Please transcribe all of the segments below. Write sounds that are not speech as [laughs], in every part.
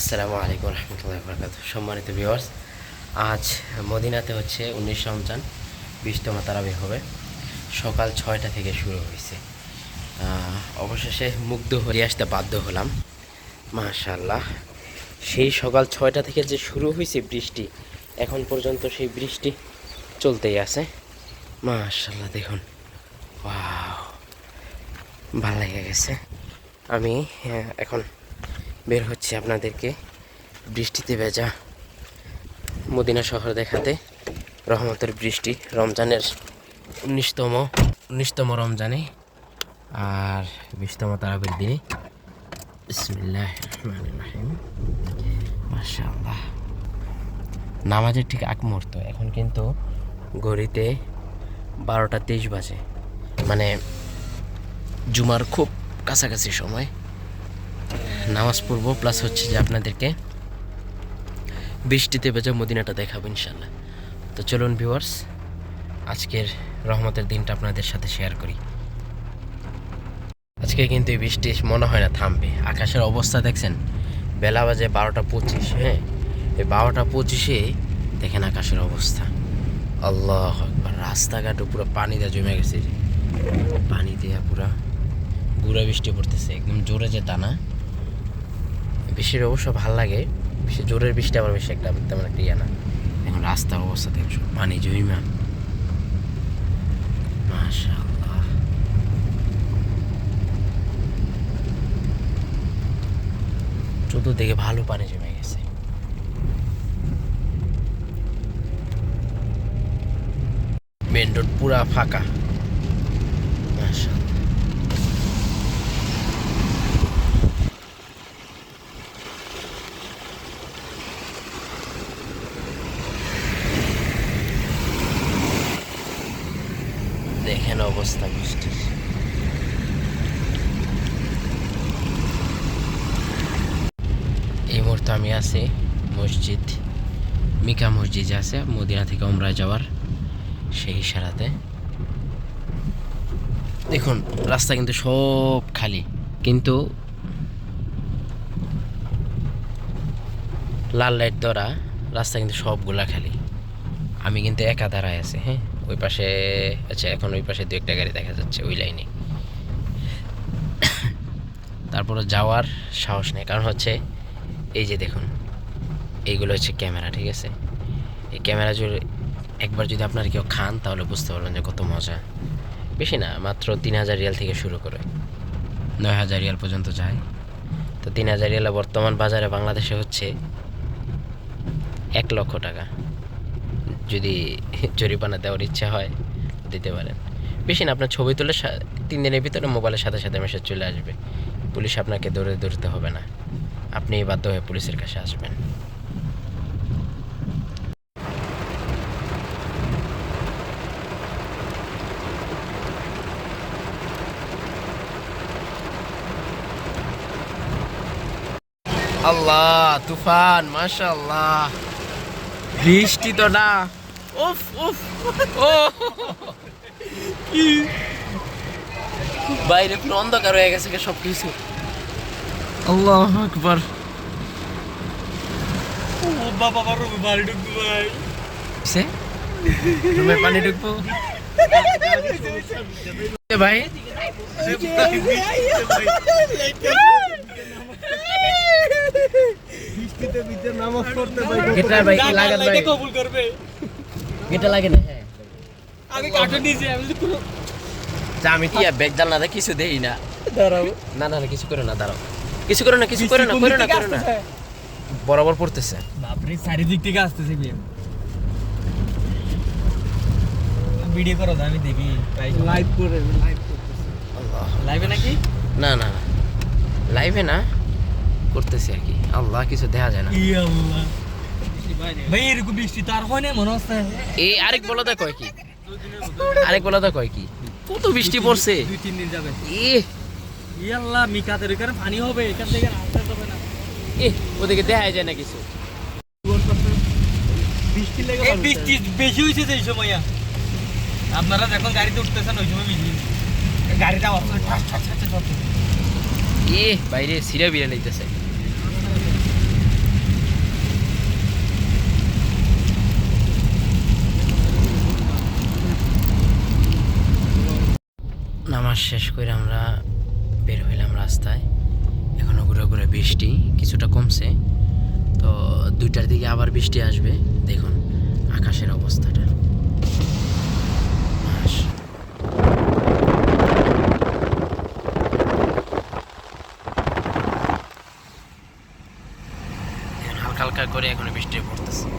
আসসালামু আলাইকুম রহমতুল্লাহ বরকাত সম্মানিত ভিউয়ার্স আজ মদিনাতে হচ্ছে উনিশ রমজান, বিশতম তারাবি হবে। সকাল ছয়টা থেকে শুরু হয়েছে। অবশেষে মুগ্ধ হয়ে আসতে বাধ্য হলাম। মাশাল্লাহ সেই সকাল ছয়টা থেকে যে শুরু হয়েছে বৃষ্টি, এখন পর্যন্ত সেই বৃষ্টি চলতেই আছে। মাশাল্লাহ দেখুন। ভালো লেগে গেছে। আমি এখন বের হচ্ছে আপনাদেরকে। বৃষ্টিতে ভেজা মদিনা শহর দেখাতে। রহমতের বৃষ্টি, রমজানের উনিশতম উনিশতম রমজানে আর বিশতম তারাবির দিনে। মাশাআল্লাহ। নামাজের ঠিক আগ মুহূর্ত। এখন কিন্তু ঘড়িতে বারোটা তেইশ বাজে। মানে জুমার খুব কাছাকাছি সময়। নামাজ পড়ব প্লাস হচ্ছে যে আপনাদেরকে বৃষ্টিতে ভেজা মদিনাটা দেখাবো ইনশাল্লাহ তো চলুন ভিউয়ার্স আজকের রহমতের দিনটা আপনাদের সাথে শেয়ার করি। আজকে কিন্তু এই বৃষ্টি মনে হয় না থামবে। আকাশের অবস্থা দেখছেন, বেলা বাজে বারোটা পঁচিশ হ্যাঁ? এই বারোটা পঁচিশে দেখেন আকাশের অবস্থা। আল্লাহ রাস্তাঘাটও পুরো পানি দিয়ে জমে গেছে। পানি দিয়ে পুরা গুঁড়া বৃষ্টি পড়তেছে, একদম জোরে যে টানা। বৃষ্টির অবশ্য ভালো লাগে। বেশি জোরের বৃষ্টি আবার বেশি একটা তেমন একটা ইয়ে না। এখন রাস্তার অবস্থা দেখছ পানি জমিমা মাশাআল্লাহ। চতুর্দিকে ভালো পানি জমে গেছে। মেন রোড পুরা ফাঁকা মাশাআল্লাহ দেখেন অবস্থা এই মুহূর্তে আমি আছি মসজিদ, মিকা মসজিদ আছে, মদিনা থেকে ওমরায় যাওয়ার সেই ইশারাতে। দেখুন, রাস্তা কিন্তু সব খালি, কিন্তু লাল লাইট দ্বারা রাস্তা কিন্তু সবগুলা খালি। আমি কিন্তু একা দাঁড়ায় আছি হ্যাঁ? ওই পাশে আচ্ছা এখন ওই পাশে দু একটা গাড়ি দেখা যাচ্ছে ওই লাইনে। তারপরে যাওয়ার সাহস নেই, কারণ হচ্ছে এই যে দেখুন, এইগুলো হচ্ছে ক্যামেরা, ঠিক আছে? এই ক্যামেরা জুড়ে একবার যদি আপনারা কেউ খান, তাহলে বুঝতে পারবেন যে কত মজা। বেশি না, মাত্র তিন হাজার রিয়াল থেকে শুরু করে। নয় হাজার রিয়াল পর্যন্ত যায়। তো তিন হাজার রিয়ালে বর্তমান বাজারে বাংলাদেশে হচ্ছে এক লক্ষ টাকা। যদি জরিমানা দেওয়ার ইচ্ছা হয়, দিতে পারেন। বেশি না, আপনার ছবি তুলে তিন দিনের ভিতরে মোবাইলের সাথে সাথে মেসেজ চলে আসবে। পুলিশ আপনাকে দৌড়ে দৌড়তে হবে না। আপনি বাধ্য হয়ে পুলিশের কাছে আসবেন। আল্লাহ, তুফান, মাশাআল্লাহ। বৃষ্টি তো না। উফ উফ, ও। কি? বাইরে পুরো অন্ধকার হয়ে গেছে সব কিছু আল্লাহ আকবার। ও বাবা বাবা রুমে বাড়ি ঢুকবো ভাই। সে? রুমে পানি ঢুকবো? এ ভাই। বৃষ্টিতে ভিতরে নামাজ পড়তে ভাই গেটটা ভাই কি ভাই। কবুল করবে। গেটটা লাগে না হ্যাঁ। আমি আমি কি ব্যাগ কিছু দেই না। দাঁড়াও। না না কিছু করে না দাঁড়াও। কিছু করে না কিছু করে না করে না করে না। বরাবর পড়তেছে। বাপরে চারিদিক থেকে আসতেছে বিয়ে। ভিডিও করো তো, আমি দেখি। লাইভ করে। লাইভ আল্লাহ লাইভে নাকি? না না না। লাইভে না করতেছি আর কি। আল্লাহ কিছু দেখা যায় না। ভাই এরকম বৃষ্টি তার হয় না মনে হচ্ছে? এই আরেক বলদা কয় কি? আরেক বলদা কয় কি? কত বৃষ্টি পড়ছে? দুই তিন দিন যাবে। এ। ই আল্লাহ মিকাতের এখানে পানি হবে এখান থেকে আসতে হবে না। এ ওদিকে দেখা যায় না কিছু। বৃষ্টি লেগে বৃষ্টি বেশি হয়েছে এই সময় আপনারা যখন গাড়িতে উঠতেছেন ওই সময় বৃষ্টি গাড়িটা ঠাস ঠাস ঠাস ঠাস। এ বাইরে সিরা বিরা লইতেছে মাস শেষ করে আমরা বের হইলাম রাস্তায়। এখনও ঘুরে ঘুরে বৃষ্টি কিছুটা কমছে। তো দুইটার দিকে আবার বৃষ্টি আসবে। দেখুন আকাশের অবস্থাটা। হালকা হালকা করে এখন বৃষ্টি পড়তেছে।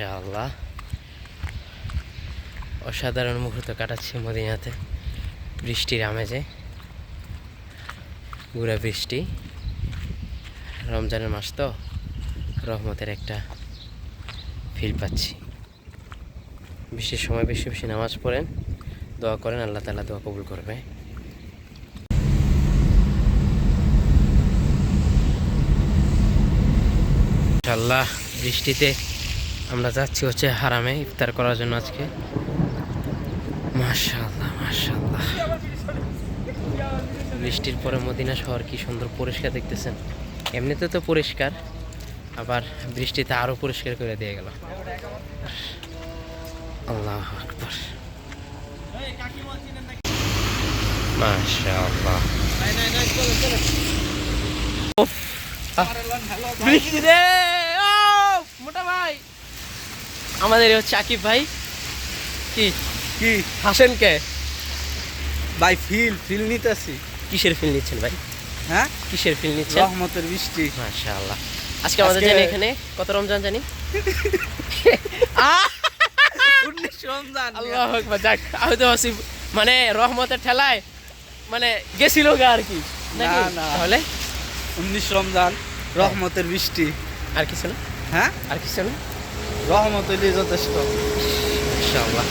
মাশাআল্লাহ অসাধারণ মুহূর্ত কাটাচ্ছি মদিনাতে, বৃষ্টির আমেজে, গুড়া বৃষ্টি। রমজানের মাস তো রহমতের একটা ফিল পাচ্ছি। বৃষ্টির সময় বেশি বেশি নামাজ পড়েন, দোয়া করেন, আল্লাহ তাআলা দোয়া কবুল করবে। ইনশাল্লাহ বৃষ্টিতে আমরা যাচ্ছি হচ্ছে হারামে ইফতার করার জন্য আজকে। মাশাআল্লাহ মাশাআল্লাহ। বৃষ্টির পরে মদিনা শহর কি সুন্দর পরিষ্কার দেখতেছেন। এমনিতে তো পরিষ্কার, আবার বৃষ্টিতে আরও পরিষ্কার করে দিয়ে গেল। আল্লাহ আকবার। মাশাআল্লাহ। বৃষ্টি রে ও মোটা ভাই। আমাদের হচ্ছে আকিব ভাই। কি? কি? হাসেন কে? ভাই ফিল ফিল নিতেছি। কিসের ফিল নিচ্ছেন ভাই? হ্যাঁ? কিসের ফিল নিচ্ছেন? রহমতের বৃষ্টি। মাশাআল্লাহ। আজকে আমাদের আজকে- জানি এখানে কত রমজান জানি? [laughs] আল্লাহ যাক আমি তো ভাবছি মানে রহমতের ঠেলায় মানে গেছিল গা আর কি না, না। তাহলে? উনিশ রমজান রহমতের বৃষ্টি। আর কিছু না? হ্যাঁ? আর কিছু না? রহমত হইলে যথেষ্ট। ইনশাআল্লাহ।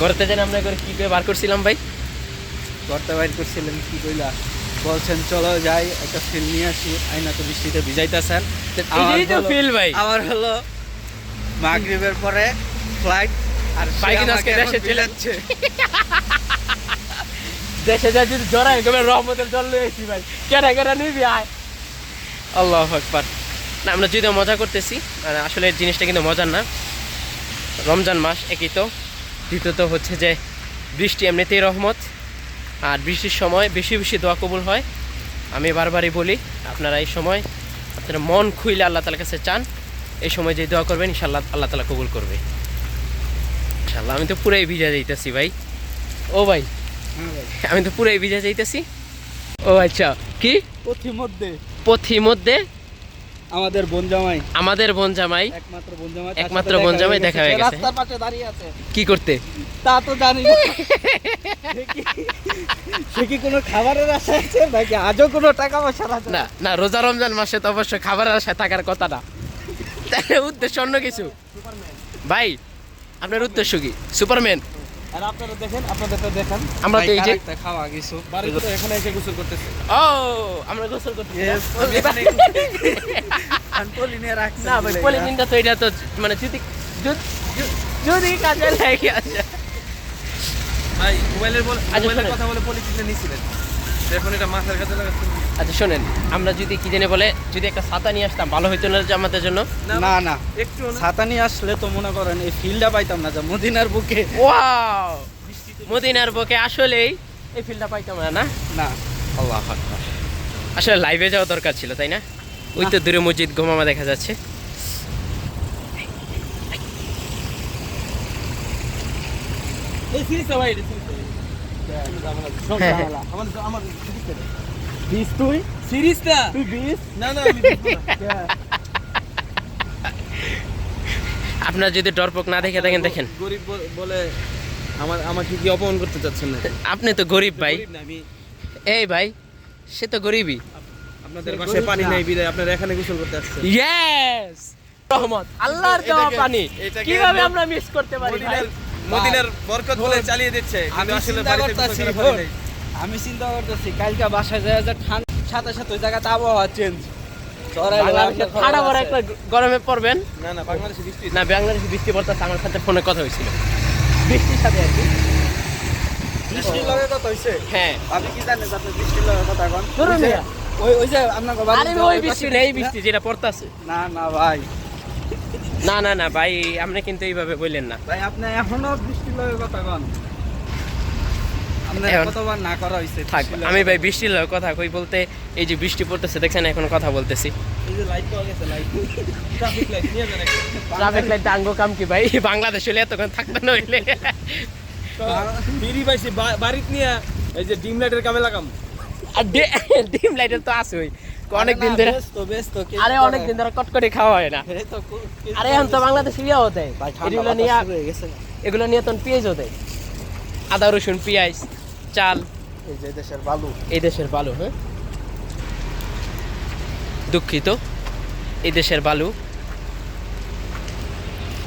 ঘরতে যেন আমরা করে কি করে বার করছিলাম ভাই? করতে বাইর করছিলেন কি কইলা? বলছেন চলো যাই একটা ফিল নিয়ে আসি। আইনা তো বৃষ্টিতে ভিজাইতেছেন। তো ভাই। আমার হলো মাগরিবের পরে ফ্লাইট আর আজকে দেশে চলে- বিলাচ্ছে। [laughs] দেশে যা যদি জড়াই গেলে রহমতের জল লয়েছি ভাই। কেনা কেনা নিবি আয়। আল্লাহ আকবার। না আমরা যদিও মজা করতেছি আসলে জিনিসটা কিন্তু মজার না। রমজান মাস একই তো। দ্বিতীয়ত হচ্ছে যে বৃষ্টি এমনিতেই রহমত আর বৃষ্টির সময় বেশি বেশি দোয়া কবুল হয়। আমি বারবারই বলি আপনারা এই সময় আপনারা মন খুইলে আল্লাহ তালার কাছে চান। এই সময় যে দোয়া করবেন ইনশাল্লাহ আল্লাহ তালা কবুল করবে। ইনশাল্লাহ আমি তো পুরাই ভিজা যাইতেছি ভাই। ও ভাই হ্যাঁ ভাই। আমি তো পুরাই ভিজা যাইতেছি। ও আচ্ছা কি? পথিমধ্যে। পথি মধ্যে আমাদের বোন জামাই। আমাদের বোন জামাই। একমাত্র বোন জামাই একমাত্র দেখা জামাই হয়ে দেখা হয়ে গেছে। রাস্তার পাশে দাঁড়িয়ে আছে। কি করতে? তা তো জানি না। সে কি- কোনো খাবারের আশা আছে? নাকি আজও কোনো টাকা পয়সার আছে না না রোজা রমজান মাসে তো অবশ্যই খাবারের আশায় থাকার কথা না। উদ্দেশ্য অন্য কিছু। ভাই আপনার উদ্দেশ্য কি? সুপারম্যান? আর আপনারা দেখেন আপনাদেরটা দেখেন। আমরা তো এই যে- খাওয়া কিছু। এখানে এসে গোসল করতেছে। ও আমরা গোসল করতে Yes, আমি পলিনে রাখছি না ভাই পলিথিনটা তো এটা তো মানে যদি যদি- কাজে লাগে আসে ভাই মোবাইলের বল আচ্ছা, মোবাইলের কথা বলে পলিথিনে নিছিলেন। এখন এটা মাথার কাছে লাগাচ্ছেন। আচ্ছা শোনেন আমরা যদি কি জেনে বলে যদি একটা ছাতা নিয়ে আসতাম ভালো হইতো না যে আমাদের জন্য? না না একটু ছাতা নিয়ে আসলে তো মনে করেন এই ফিল্ডটা পাইতাম না যে মদিনার বুকে। ওয়াও! মদিনার বুকে আসলেই এই ফিল্ডটা পাইতাম না না? না। আল্লাহ আসলে লাইভে যাওয়া দরকার ছিল তাই না? ওই তো দূরে মসজিদ গোমামা দেখা যাচ্ছে। এই সিরিজটা ভাই এটা সব হ্যাঁ, ঝামেলা। আমার আমার বিশ তুই? সিরিজটা? তুই বিশ? না না আমি [laughs] আপনার যদি ডরপক না দেখে থাকেন দেখেন। গরিব বলে আমার আমাকে কি অপমান করতে চাচ্ছেন না আপনি তো গরিব ভাই। না, এই ভাই সে তো গরিবই। আপনাদের বাসায় পানি নাই বিদায় আপনারা এখানে গোসল করতে আসছেন। ইয়েস রহমত আল্লাহর দেওয়া পানি। কীভাবে আমরা মিস করতে পারি মদিনার বরকত বলে চালিয়ে দিচ্ছে আমি আসলে বাড়িতে আমি চিন্তা করতেছি কালকে বাসায় যায় যে ঠান্ডা সাথে সাথে ওই জায়গাতে আবহাওয়া চেঞ্জ বাংলাদেশে ঠাড়া একটা গরমে পড়বেন? না না বাংলাদেশে বৃষ্টি না বাংলাদেশে বৃষ্টি পড়তেছে আমার সাথে ফোনে কথা হয়েছিল। বৃষ্টির সাথে আর কি? বৃষ্টির লগে কথা হইছে হ্যাঁ। আমি কি জানি আপনি বৃষ্টির লগে কথা কন? ওই যে- ওই ওই যে আপনার আরে ওই ওই বৃষ্টি না এই বৃষ্টি যেটা পড়তেছে। না না ভাই। না না না ভাই আপনি কিন্তু এইভাবে বললেন না। ভাই আপনি এখনও বৃষ্টি লয়ের কথা কন আপনার এখন- কতবার না করা হয়েছে থাক বৃষ্টি লয়ে? আমি ভাই বৃষ্টির কথা কই বলতে এই যে বৃষ্টি পড়তেছে দেখছেন এখন কথা বলতেছি। ট্রাফিক লাইট আঙ্গো কাম কি ভাই? বাংলাদেশ হলে এতক্ষণ নইলে বিড়ি পাইছি বাড়িত নিয়ে এই যে ডিম লাইটের কামে। লাগাম ডিম লাইটের তো আছে ওই অনেক দিন ধরে না, আরে অনেক দিন ধরে কটকটি খাওয়া হয় না। তো আরে এখন তো বাংলাদেশে ইয়ে হতে। এগুলো নিয়ে এগুলো নিয়ে তখন পেঁয়াজও দেয় আদা রসুন পেঁয়াজ চাল। এই যে দেশের বালু। এই দেশের বালু হ্যাঁ? দুঃখিত। এই দেশের বালু।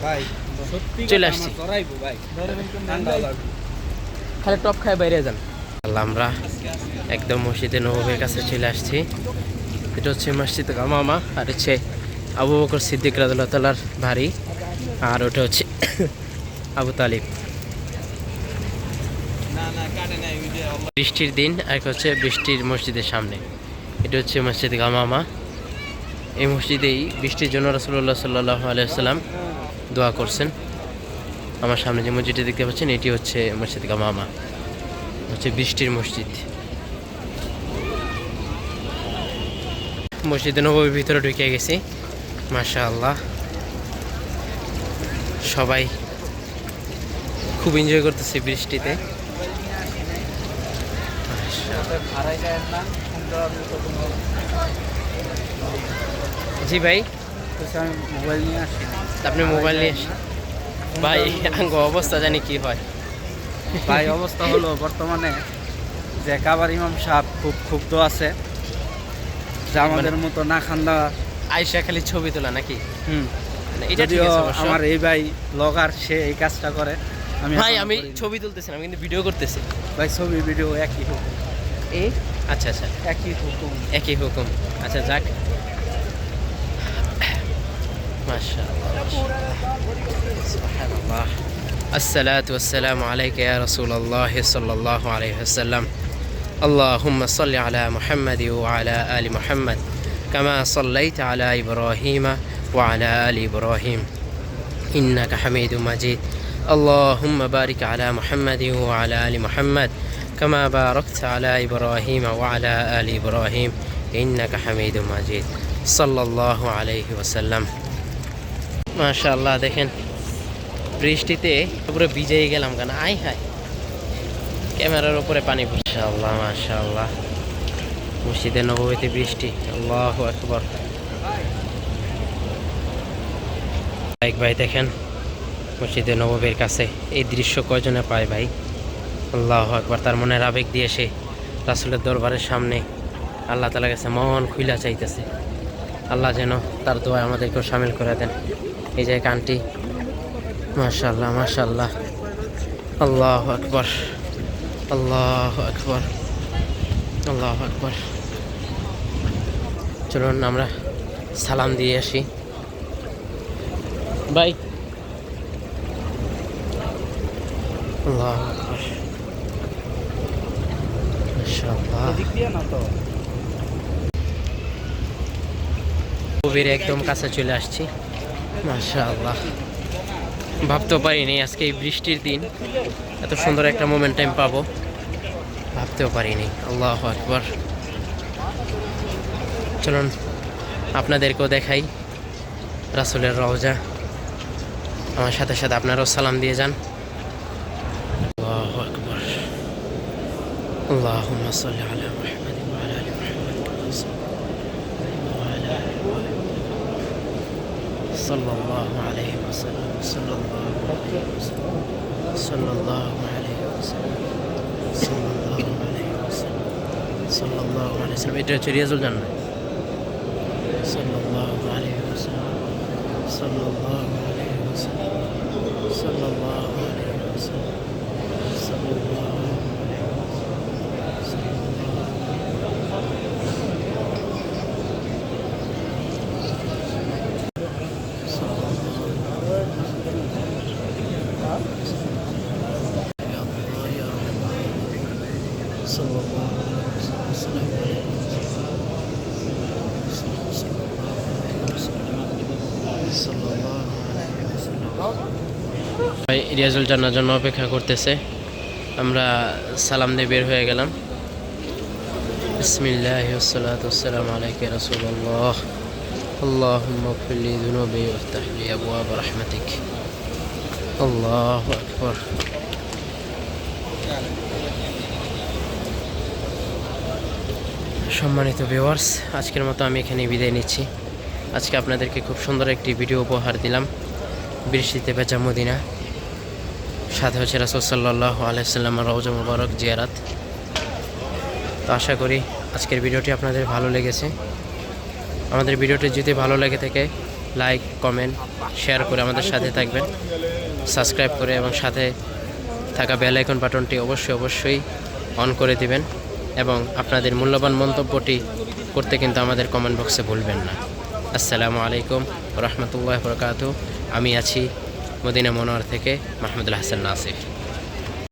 ভাই চলে আসছি। খালি টপ খায় বাইরে যান। আমরা একদম মসজিদে নবীর কাছে চলে আসছি। এটা হচ্ছে মসজিদ গামামা আর হচ্ছে আবু বকর সিদ্দিক রাদুল্লাহ তালার বাড়ি। আর ওটা হচ্ছে [coughs] আবু তালিব না না কাটে নাই ওই যে বৃষ্টির দিন একটা হচ্ছে বৃষ্টির মসজিদের সামনে। এটা হচ্ছে মসজিদ গামামা। এই মসজিদেই বৃষ্টির জন্য রসুল্লাহ সাল্লাহ আলাইসাল্লাম দোয়া করছেন। আমার সামনে যে মসজিদটি দেখতে পাচ্ছেন, এটি হচ্ছে মসজিদ গামামা। হচ্ছে বৃষ্টির মসজিদ। মসজিদে নবীর ভিতরে ঢুকে গেছি। মাশা আল্লাহ সবাই খুব এনজয় করতেছে বৃষ্টিতে ভাড়াই যায় না সুন্দর মতো কোনো জি ভাই। আমি মোবাইল নিয়ে আসি আপনি মোবাইল নিয়ে আসেন। ভাই আঙ্গ অবস্থা জানি কি হয়। ভাই অবস্থা হলো বর্তমানে যে কাবার ইমাম সাহেব খুব ক্ষুব্ধ আছে। যে আমাদের মতো না খান্দা। আয়সা খালি ছবি তোলা নাকি? হুম। এটা যদিও আমার এই ভাই ব্লগার সে এই কাজটা করে। আমি ভাই আমি ছবি তুলতেছি আমি কিন্তু ভিডিও করতেছি। ভাই ছবি ভিডিও একই। হুকুম এই আচ্ছা আচ্ছা একই হুকুম একই হুকুম আচ্ছা যাক মাশাআল্লাহ সুবহানাল্লাহ الصلاة والسلام عليك يا رسول الله صلى الله عليه وسلم اللهم صل على محمد وعلى آل محمد كما صليت على إبراهيم وعلى آل إبراهيم إنك حميد مجيد اللهم بارك على محمد وعلى آل محمد كما باركت على إبراهيم وعلى آل إبراهيم إنك حميد مجيد صلى الله عليه وسلم ما شاء الله দেখেন বৃষ্টিতে পুরো ভিজেই গেলাম কেন আই হাই ক্যামেরার উপরে পানি পড়ছে আল্লাহ মাশাআল্লাহ মসজিদে নবমীতে বৃষ্টি আল্লাহ আকবর বাইক ভাই দেখেন মসজিদে নববীর কাছে এই দৃশ্য কয়জনে পায় ভাই আল্লাহ আকবার, তার মনের আবেগ দিয়ে সে রাসুলের দরবারের সামনে আল্লাহ তালা কাছে মন খুইলা চাইতেছে। আল্লাহ যেন তার দোয়া আমাদেরকেও সামিল করে দেন। এই যে কানটি মাশাল্লাহ মাশাল্লাহ আল্লাহ আকবর আল্লাহ আকবর আল্লাহ আকবর। চলুন আমরা সালাম দিয়ে আসি। ভাই। আল্লাহ আকবর। কবির একদম কাছে চলে আসছি। মাশাআল্লাহ। ভাবতেও পারিনি আজকে এই বৃষ্টির দিন। এত সুন্দর একটা মোমেন্ট টাইম পাবো। ভাবতেও পারিনি। আল্লাহ আকবর। চলুন আপনাদেরকেও দেখাই রাসুলের রওজা। আমার সাথে সাথে আপনারাও সালাম দিয়ে যান। اللهم صل على محمد وعلى ال محمد كما صليت وعلى آل صلى الله عليه وسلم صلى الله عليه وسلم صلى الله عليه وسلم صلى الله عليه وسلم صلى الله عليه وسلم এটা হচ্ছে রিয়াজুল জান্নাত صلى الله عليه وسلم صلى الله عليه وسلم صلى الله রিয়াজুল জানার জন্য অপেক্ষা করতেছে। আমরা সালাম দিয়ে বের হয়ে গেলাম। আল্লাহ আল্লাহ সম্মানিত ভিওয়ার্স আজকের মতো আমি এখানে বিদায় নিচ্ছি। আজকে আপনাদেরকে খুব সুন্দর একটি ভিডিও উপহার দিলাম। বৃষ্টিতে ভেজা মদিনা। সাথে হচ্ছে রাসুল সাল্লাহ আলাইসাল্লাম রওজা মুবারক জিয়ারাত। তো আশা করি আজকের ভিডিওটি আপনাদের ভালো লেগেছে। আমাদের ভিডিওটি যদি ভালো লেগে থাকে, লাইক, কমেন্ট, শেয়ার করে আমাদের সাথে থাকবেন। সাবস্ক্রাইব করে এবং সাথে থাকা বেল আইকন বাটনটি অবশ্যই অবশ্যই অন করে দিবেন এবং আপনাদের মূল্যবান মন্তব্যটি করতে কিন্তু আমাদের কমেন্ট বক্সে ভুলবেন না। আসসালামু আলাইকুম রহমতুল্লাহ বরকাত আমি আছি মদিনা মনোয়ার থেকে মাহমুদুল হাসান নাসির